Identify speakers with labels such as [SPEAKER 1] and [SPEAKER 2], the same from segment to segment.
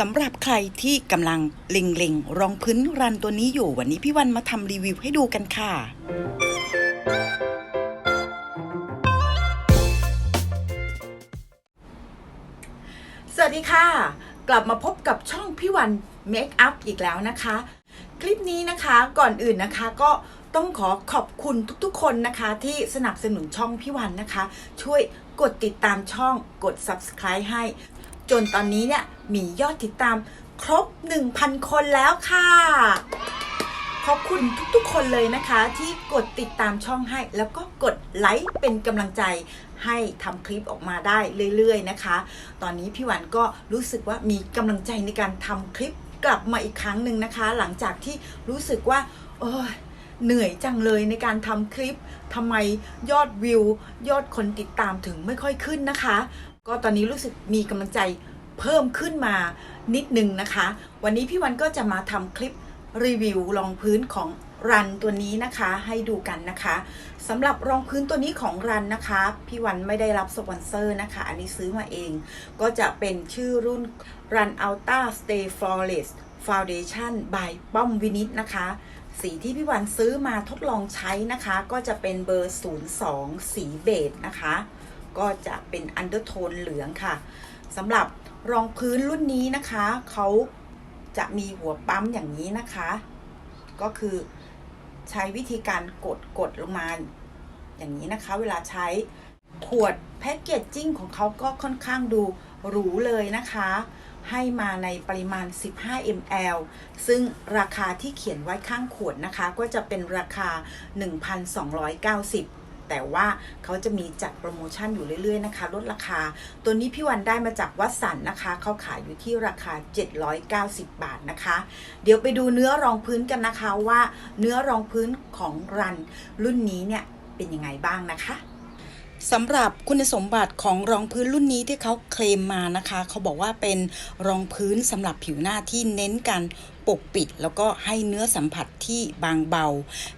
[SPEAKER 1] สำหรับใครที่กำลังเล็งๆ รองพื้นรันตัวนี้อยู่วันนี้พี่วันมาทำรีวิวให้ดูกันค่ะสวัสดีค่ะ กลับมาพบกับช่องพี่วันเมคอัพอีกแล้วนะคะ คลิปนี้นะคะก่อนอื่นนะคะก็ต้องขอขอบคุณทุกๆ คนนะคะ ที่สนับสนุนช่องพี่วันนะคะ ช่วยกดติดตามช่องกด subscribe ให้ จนตอนนี้เนี่ยมียอดติดตามครบ 1,000 คนแล้วค่ะขอบคุณทุกๆ คนเลยนะคะ ที่กดติดตามช่องให้ แล้วก็กดไลค์เป็นกำลังใจให้ทำคลิปออกมาได้เรื่อยๆนะคะ ตอนนี้พี่หวันก็รู้สึกว่ามีกำลังใจในการทำคลิปกลับมาอีกครั้งหนึ่งนะคะ หลังจากที่รู้สึกว่าโอ้ยเหนื่อยจังเลยในการทำคลิปทำไมยอดวิว ยอดคนติดตามถึงไม่ค่อยขึ้นนะคะ ก็ตอนนี้รู้สึกมีกำลังใจเพิ่มขึ้นมานิดนึงนะคะ วันนี้พี่วันก็จะมาทำคลิปรีวิวรองพื้นของรันตัวนี้นะคะให้ดูกันนะคะสำหรับรองพื้นตัวนี้ของรันนะคะ พี่วันไม่ได้รับสปอนเซอร์นะคะ อันนี้ซื้อมาเอง ก็จะเป็นชื่อรุ่น Run Ultra Stay Flawless Foundation by ป้อมวินิตนะคะ สีที่พี่วันซื้อมาทดลองใช้นะคะ ก็จะเป็นเบอร์ 02 สีเบจนะคะ ก็จะเป็นอันเดอร์โทนเหลืองค่ะสำหรับรองพื้นรุ่นนี้นะคะเขาจะมีหัวปั๊มอย่างนี้นะคะ ก็คือใช้วิธีการกดกดลงมาอย่างนี้นะคะ เวลาใช้ขวดแพ็กเกจจิ้งของเขาก็ค่อนข้างดูหรูเลยนะคะ ให้มาในปริมาณ 15 ml ซึ่งราคาที่เขียนไว้ข้างขวดนะคะ ก็จะเป็นราคา 1,290 แต่ว่าเขาจะมีจัดโปรโมชั่นอยู่เรื่อยๆนะคะ ลดราคา ตัวนี้พี่วันได้มาจากวัดสันนะคะ เขาขายอยู่ที่ราคา 790 บาทนะคะ เดี๋ยวไปดูเนื้อรองพื้นกันนะคะว่าเนื้อรองพื้นของรัน รุ่นนี้เนี่ยเป็นยังไงบ้างนะคะสำหรับคุณสมบัติของรองพื้นรุ่นนี้ที่เขาเคลมมานะคะ เขาบอกว่าเป็นรองพื้นสำหรับผิวหน้าที่เน้นการ ปกปิดแล้วก็ให้เนื้อสัมผัสที่บางเบา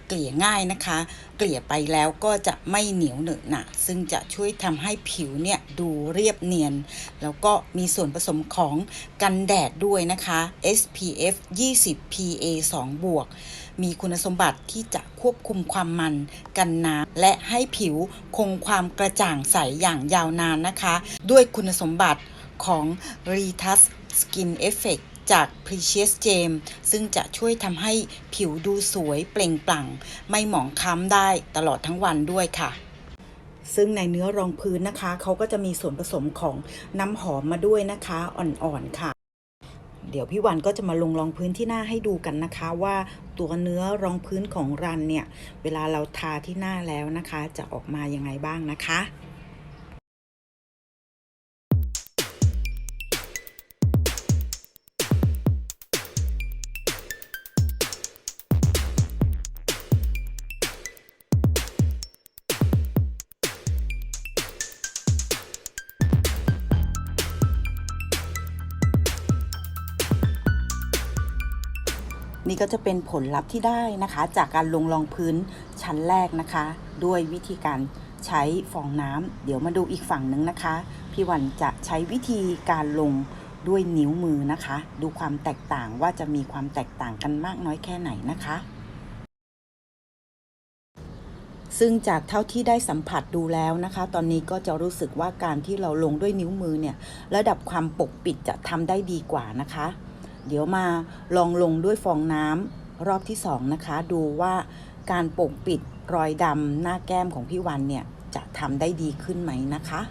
[SPEAKER 1] เกลี่ยง่ายนะคะ เกลี่ยไปแล้วก็จะไม่เหนียวเหนอะหนะซึ่งจะช่วยทำให้ผิวเนี่ยดูเรียบเนียน แล้วก็มีส่วนผสมของกันแดดด้วยนะคะ SPF 20 PA 2 บวก มีคุณสมบัติที่จะควบคุมความมันกันน้ำและให้ผิวคงความกระจ่างใสอย่างยาวนานนะคะ ด้วยคุณสมบัติของ r e t o u c h Skin Effect จาก Precious Gem ซึ่งจะช่วยทำให้ผิวดูสวยเปล่งปลั่ง ไม่หมองคล้ำได้ตลอดทั้งวันด้วยค่ะ ซึ่งในเนื้อรองพื้นนะคะ เขาก็จะมีส่วนผสมของน้ำหอมมาด้วยนะคะอ่อนๆค่ะ เดี๋ยวพี่วันก็จะมาลงรองพื้นที่หน้าให้ดูกันนะคะว่าตัวเนื้อรองพื้นของรันเนี่ย เวลาเราทาที่หน้าแล้วนะคะ จะออกมายังไงบ้างนะคะ นี่ก็จะเป็นผลลัพธ์ที่ได้นะคะ จากการลงรองพื้นชั้นแรกนะคะ ด้วยวิธีการใช้ฟองน้ำเดี๋ยวมาดูอีกฝั่งหนึ่งนะคะ พี่วันจะใช้วิธีการลงด้วยนิ้วมือนะคะ ดูความแตกต่างว่าจะมีความแตกต่างกันมากน้อยแค่ไหนนะคะ ซึ่งจากเท่าที่ได้สัมผัสดูแล้วนะคะ ตอนนี้ก็จะรู้สึกว่าการที่เราลงด้วยนิ้วมือเนี่ย ระดับความปกปิดจะทำได้ดีกว่านะคะ เดี๋ยวมาลองลงด้วยฟองน้ำรอบที่สองนะคะ ดูว่าการปกปิดรอยดำหน้าแก้มของพี่วันเนี่ย จะทำได้ดีขึ้นไหมนะคะ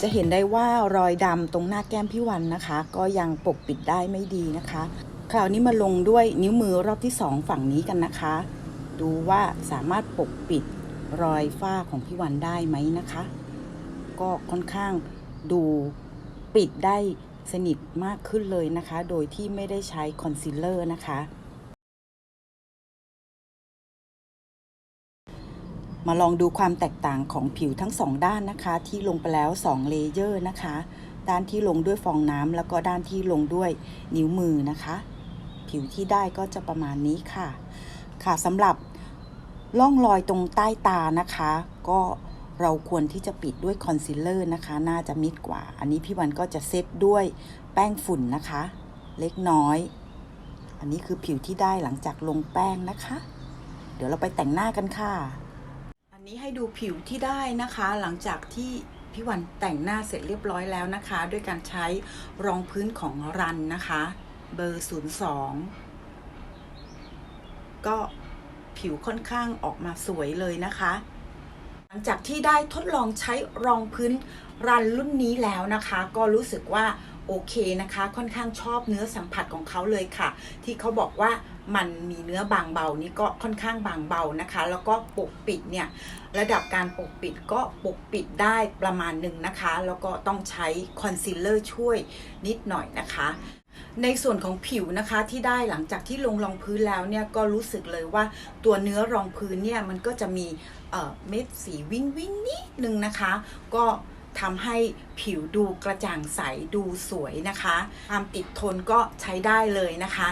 [SPEAKER 1] จะเห็นได้ว่ารอยดำตรงหน้าแก้มพี่วันนะคะ ก็ยังปกปิดได้ไม่ดีนะคะ คราวนี้มาลงด้วยนิ้วมือรอบที่สองฝั่งนี้กันนะคะ ดูว่าสามารถปกปิดรอยฝ้าของพี่วันได้ไหมนะคะ ก็ค่อนข้างดูปิดได้สนิทมากขึ้นเลยนะคะ โดยที่ไม่ได้ใช้คอนซีลเลอร์นะคะ มาลองดูความแตกต่างของผิวทั้งสองด้านนะคะ ที่ลงไปแล้ว2เลเยอร์นะคะ ด้านที่ลงด้วยฟองน้ำแล้วก็ด้านที่ลงด้วยนิ้วมือนะคะ ผิว
[SPEAKER 2] ผิวที่ได้ก็จะประมาณนี้ค่ะ ค่ะสำหรับร่องรอยตรงใต้ตานะคะ ก็เราควรที่จะปิดด้วยคอนซีลเลอร์นะคะ น่าจะมิดกว่า อันนี้พี่วันก็จะเซตด้วยแป้งฝุ่นนะคะ เล็กน้อย อันนี้คือผิวที่ได้หลังจากลงแป้งนะคะ เดี๋ยวเราไปแต่งหน้ากันค่ะ
[SPEAKER 1] อันนี้ให้ดูผิวที่ได้นะคะ หลังจากที่พี่วันแต่งหน้าเสร็จเรียบร้อยแล้วนะคะ ด้วยการใช้รองพื้นของรันนะคะ เบอร์ 02 ก็ผิวค่อนข้างออกมาสวยเลยนะคะ หลังจากที่ได้ทดลองใช้รองพื้นรันรุ่นนี้แล้วนะคะ ก็รู้สึกว่าโอเคนะคะ ค่อนข้างชอบเนื้อสัมผัสของเขาเลยค่ะ ที่เขาบอกว่ามันมีเนื้อบางเบานี่ก็ค่อนข้างบางเบานะคะ แล้วก็ปกปิดเนี่ยระดับการปกปิดก็ปกปิดได้ประมาณหนึ่งนะคะ แล้วก็ต้องใช้คอนซีลเลอร์ช่วยนิดหน่อยนะคะ ในส่วนของผิวนะคะที่ได้หลังจากที่ลงรองพื้นแล้วเนี่ยก็รู้สึกเลยว่าตัวเนื้อรองพื้นเนี่ยมันก็จะมีเเม็ดสีวิ่งวิ่งนิดนึงนะคะ ก็ทำให้ผิวดูกระจ่างใสดูสวยนะคะความติดทนก็ใช้ได้เลยนะคะ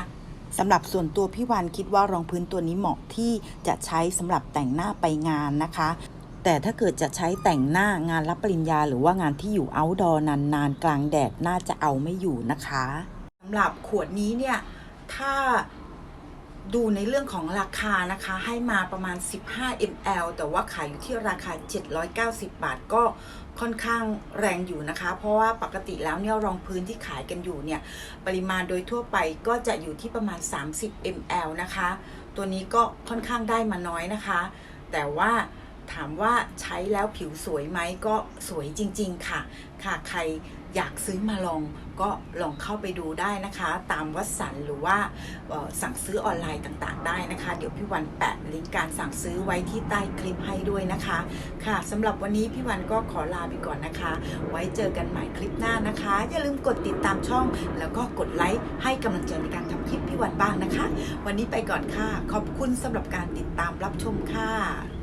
[SPEAKER 2] สำหรับส่วนตัวพี่วานคิดว่ารองพื้นตัวนี้เหมาะที่จะใช้สำหรับแต่งหน้าไปงานนะคะ แต่ถ้าเกิดจะใช้แต่งหน้างานรับปริญญา หรือว่างานที่อยู่ outdoor นานๆ กลางแดดน่าจะเอาไม่อยู่นะคะำ
[SPEAKER 1] หรับขวดนี้เนี่ย ถ้าดูในเรื่องของราคานะคะ ให้มาประมาณ 15 ml แต่ว่าขายอยู่ที่ราคา 790 บาทก็ค่อนข้างแรงอยู่นะคะ เพราะว่าปกติแล้วเนี่ยรองพื้นที่ขายกันอยู่เนี่ย ปริมาณโดยทั่วไปก็จะอยู่ที่ประมาณ 30 ml นะคะ ตัวนี้ก็ค่อนข้างได้มาน้อยนะคะ แต่ว่า ถามว่าใช้แล้วผิวสวยไหมก็สวยจริง ๆ ค่ะ ค่ะใครอยากซื้อมาลองก็ลองเข้าไปดูได้นะคะ ตามวัสันหรือว่าสั่งซื้อออนไลน์ต่างๆ ได้นะคะ เดี๋ยวพี่วันแปะลิงก์การสั่งซื้อไว้ที่ใต้คลิปให้ด้วยนะคะ ค่ะสำหรับวันนี้พี่วันก็ขอลาไปก่อนนะคะ ไว้เจอกันใหม่คลิปหน้านะคะ อย่าลืมกดติดตามช่อง แล้วก็กดไลค์ให้กำลังใจในการทำคลิปพี่วันบ้างนะคะ วันนี้ไปก่อนค่ะ ขอบคุณสำหรับการติดตามรับชมค่ะ